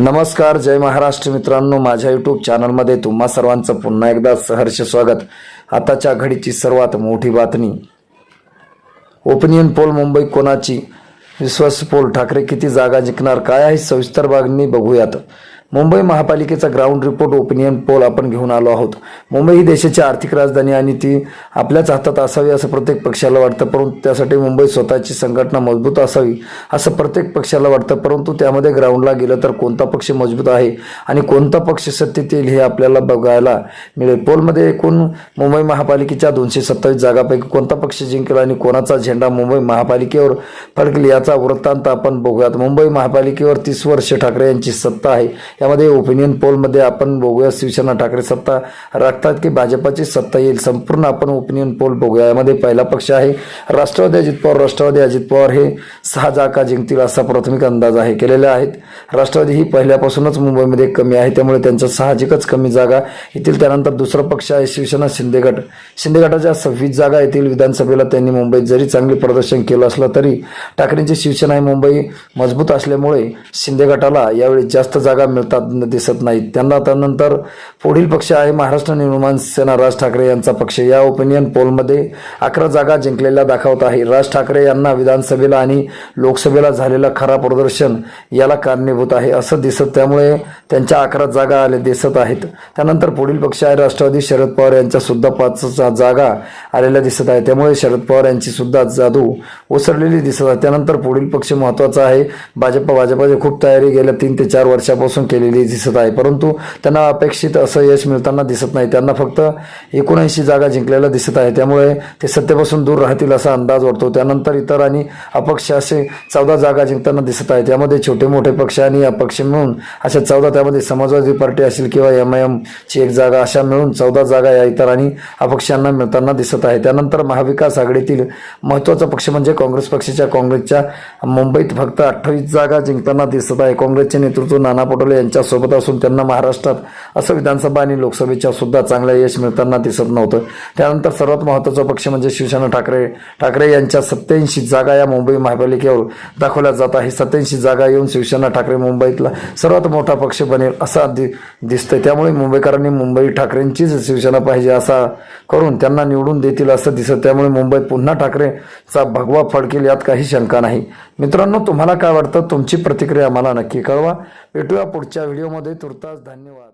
नमस्कार जय महाराष्ट्र मित्रांनो. माझ्या यूट्यूब चॅनलमध्ये तुम्हा सर्वांचं पुन्हा एकदा सहर्ष स्वागत. आताच्या घडीची सर्वात मोठी बातमी. ओपिनियन पोल मुंबई कोणाची? विश्वास पोल ठाकरे किती जागा जिंकणार? काय आहे सविस्तर बागणी बघूयात. मुंबई महापालिकेचा ग्राउंड रिपोर्ट ओपिनियन पोल आपण घेऊन आलो आहोत. मुंबई ही देशाची आर्थिक राजधानी आणि ती आपल्याच हातात असावी असं प्रत्येक पक्षाला वाटतं परंतु त्यासाठी मुंबई स्वतःची संघटना मजबूत असावी असं प्रत्येक पक्षाला वाटतं परंतु त्यामध्ये ग्राउंडला गेलं तर कोणता पक्ष मजबूत आहे आणि कोणता पक्ष सत्तेत येईल हे आपल्याला बघायला मिळेल. पोलमध्ये एकूण मुंबई महापालिकेच्या दोनशे सत्तावीस जागापैकी कोणता पक्ष जिंकेल आणि कोणाचा झेंडा मुंबई महापालिकेवर फडकेल याचा वृत्तांत आपण बघूयात. मुंबई महापालिकेवर तीस वर्ष ठाकरे यांची सत्ता आहे. यामध्ये ओपिनियन पोलमध्ये आपण बघूया. शिवसेना ठाकरे सत्ता राखतात की भाजपाची सत्ता येईल? संपूर्ण आपण ओपिनियन पोल बघूया. यामध्ये पहिला पक्ष आहे. राष्ट्रवादी अजित पवार. राष्ट्रवादी अजित पवार हे सहा जागा जिंकतील असा प्राथमिक अंदाज आहे. केलेला आहेत. राष्ट्रवादी ही पहिल्यापासूनच मुंबईमध्ये कमी आहे. त्यामुळे त्यांच्या साहजिकच कमी जागा येतील. त्यानंतर दुसरा पक्ष आहे शिवसेना शिंदे गट. शिंदे गटाच्या सव्वीस जागा येथील विधानसभेला त्यांनी मुंबईत जरी चांगले प्रदर्शन केलं असलं तरी ठाकरेंची शिवसेना ही मुंबई मजबूत असल्यामुळे शिंदे गटाला यावेळी जास्त जागा मिळतात दिसत नाहीत. त्यांना त्यानंतर पुढील पक्ष आहे महाराष्ट्र निर्माण सेना. राज ठाकरे यांचा पक्ष. या ओपिनियन पोलमध्ये अकरा जागा जिंकलेल्या दाखवत आहे. राज ठाकरे यांना विधानसभेला आणि लोकसभेला झालेलं खरा प्रदर्शन याला कारणीभूत आहे. असं दिसत त्यामुळे त्यांच्या अकरा जागा आले दिसत आहेत. त्यानंतर पुढील पक्ष आहे राष्ट्रवादी शरद पवार यांच्या सुद्धा पाच जागा आलेल्या दिसत आहे त्यामुळे शरद पवार यांची सुद्धा जादू ओसरलेली दिसत आहे. त्यानंतर पुढील पक्ष महत्त्वाचा आहे. भाजप भाजपाची खूप तयारी गेल्या तीन ते चार वर्षापासून केली गेलेली दिसत आहे. परंतु त्यांना अपेक्षित असं यश मिळताना दिसत नाही. त्यांना फक्त एकोणऐंशी जागा जिंकलेल्या दिसत आहे त्यामुळे ते सत्तेपासून दूर राहतील असा अंदाज वाटतो त्यानंतर इतर आणि अपक्ष असे चौदा जागा जिंकताना दिसत आहे त्यामध्ये छोटे मोठे पक्ष आणि अपक्ष मिळून अशा चौदा त्यामध्ये समाजवादी पार्टी असेल किंवा एम आय ची एक जागा अशा मिळून चौदा जागा या इतर आणि अपक्षांना मिळताना दिसत आहे. त्यानंतर महाविकास आघाडीतील महत्त्वाचा पक्ष म्हणजे काँग्रेस पक्षाच्या काँग्रेसच्या मुंबईत फक्त अठ्ठावीस जागा जिंकताना दिसत आहे. काँग्रेसचे नेतृत्व नाना पटोले यांच्यासोबत असून त्यांना महाराष्ट्रात असं विधानसभा आणि लोकसभेच्या सुद्धा चांगलं यश मिळताना दिसत नव्हतं. त्यानंतर सर्वात महत्त्वाचा पक्ष म्हणजे शिवसेना ठाकरे. ठाकरे यांच्या सत्याऐंशी जागा या मुंबई महापालिकेवर दाखवल्या जात आहे. सत्याऐंशी जागा येऊन शिवसेना ठाकरे मुंबईतला सर्वात मोठा पक्ष बनेल असा दि दिसतंय. त्यामुळे मुंबईकरांनी मुंबई ठाकरेंचीच शिवसेना पाहिजे असा करून त्यांना निवडून देतील असं दिसत. त्यामुळे मुंबईत पुन्हा ठाकरेचा भगवा फडकेल यात काही शंका नाही. मित्रांनो तुम्हाला काय वाटतं? तुमची प्रतिक्रिया आम्हाला नक्की कळवा. भेटूया पुढच्या व्हिडिओमध्ये तुर्तास धन्यवाद.